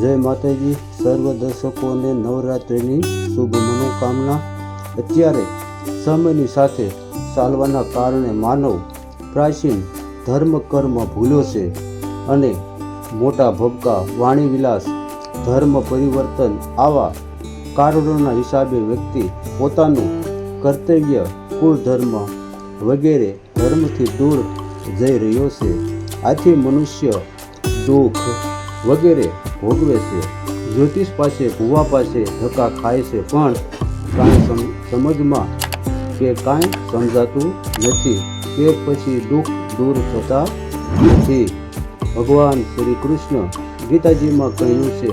જય માતાજી. સર્વ દર્શકોને નવરાત્રિની શુભ મનોકામના. અત્યારે સમયની સાથે ચાલવાના કારણે માનવ પ્રાચીન ધર્મ કર્મ ભૂલ્યો છે અને મોટા ભબકા વાણી વિલાસ ધર્મ પરિવર્તન આવા કારણોના હિસાબે વ્યક્તિ પોતાનું કર્તવ્ય ધર્મ વગેરે ધર્મથી દૂર જઈ રહ્યો છે. આથી મનુષ્ય દુઃખ વગેરે ભોગવે છે. જ્યોતિષ પાસે, ભૂવા પાસે ધક્કા ખાય છે, પણ કાંઈ સમ- સમજમાં કે કાંઈ સમજાતું નથી. કે પછી દુઃખ દૂર થતા નથી. ભગવાન શ્રી કૃષ્ણ ગીતાજીમાં કહ્યું છે,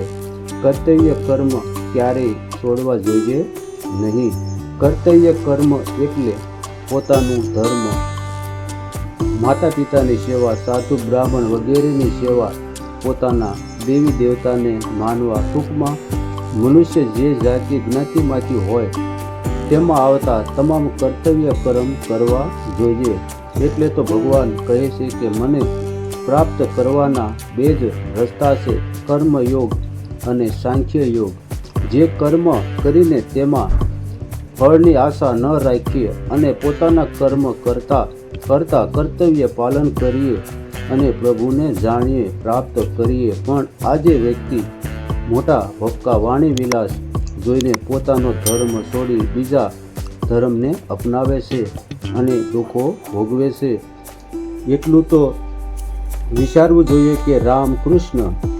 કર્તવ્ય કર્મ ક્યારેય છોડવા જોઈએ નહીં. કર્તવ્ય કર્મ એટલે પોતાનું ધર્મ. માતા પિતાની સેવા, સાધુ બ્રાહ્મણ વગેરેની સેવા પોતાના દેવી દેવતાને માનવા ટૂંકમાં મનુષ્ય જે જાતિ જ્ઞાતિમાંથી હોય, તેમાં આવતા તમામ કર્તવ્ય કર્મ કરવા જોઈએ. એટલે તો ભગવાન કહે છે કે મને પ્રાપ્ત કરવાના બે જ રસ્તા છે, કર્મયોગ અને સાંખ્ય યોગ જે કર્મ કરીને તેમાં ફળની આશા ન રાખીએ અને પોતાના કર્મ કરતા કરતા કર્તવ્ય પાલન કરીએ અને પ્રભુને જાણીએ, પ્રાપ્ત કરીએ. પણ આજે વ્યક્તિ મોટા ભક્કા વાણી વિલાસ જોઈને પોતાનો ધર્મ છોડી બીજા ધર્મને અપનાવે છે અને દુઃખો ભોગવે છે. એટલું તો વિચારવું જોઈએ કે રામ કૃષ્ણ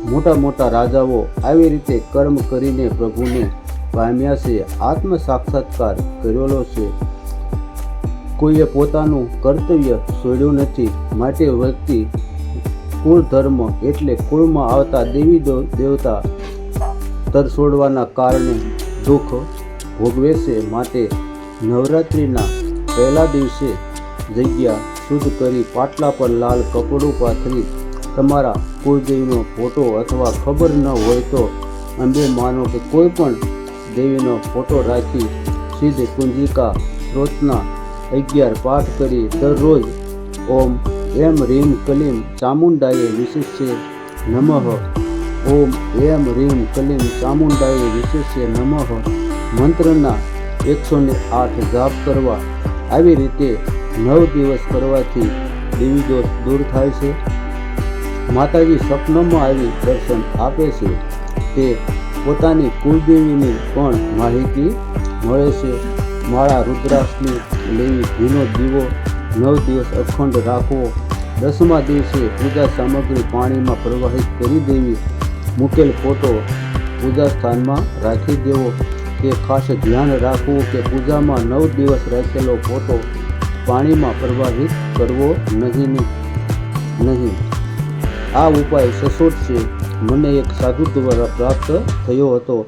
મોટા મોટા રાજાઓ આવી રીતે કર્મ કરીને પ્રભુને પામ્યા છે આત્મ સાક્ષાત્કાર કરેલો છે. કોઈએ પોતાનું કર્તવ્ય છોડ્યું નથી. માટે વ્યક્તિ કુળ ધર્મ એટલે કુળમાં આવતા દેવી દેવતા તરછોડવાના કારણે દુઃખ ભોગવે છે. માટે નવરાત્રિના પહેલા દિવસે જગ્યા શુદ્ધ કરી પાટલા પર લાલ કપડું પાથરી તમારા કુળદેવીનો ફોટો અથવા ખબર ન હોય તો અંબે માનો કે કોઈ પણ દેવીનો ફોટો રાખી સિદ્ધ કુંજિકા સ્ત્રોતના અગિયાર પાઠ કરી દરરોજ ઓમ એમ રીમ કલીમ ચામુંડાએ વિશિષ્ય નમઃ. ઓમ એમ રીમ કલીમ ચામુંડાએ વિશિષ્ય નમઃ. મંત્રના એકસો ને આઠ જાપ કરવા. આવી રીતે નવ દિવસ કરવાથી દેવી દોષ દૂર થાય છે. માતાજી સપનામાં આવી દર્શન આપે છે. તે પોતાની કુલદેવીની પણ માહિતી મળે છે. માળા રુદ્રાક્ષની લેવી ઘીનો દીવો નવ દિવસ અખંડ રાખવો. દસમા દિવસે પૂજા સામગ્રી પાણીમાં પ્રવાહિત કરી દેવી. મૂકેલ ફોટો પૂજા સ્થાનમાં રાખી દેવો. તે ખાસ ધ્યાન રાખવું કે પૂજામાં નવ દિવસ રાખેલો ફોટો પાણીમાં પ્રવાહિત કરવો નહીં. નહીં. આ ઉપાય સચોટ છે. મને એક સાધુ દ્વારા પ્રાપ્ત થયો હતો.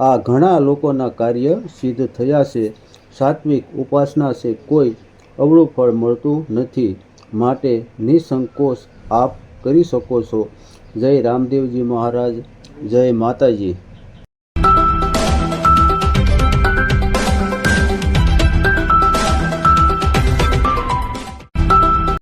આ ઘણા લોકોના કાર્ય સિદ્ધ થયા છે. સાત્વિક ઉપાસના છે. કોઈ અવળું ફળ મળતું નથી. માટે નિસંકોચ આપ કરી શકો છો. જય રામદેવજી મહારાજ. જય માતાજી.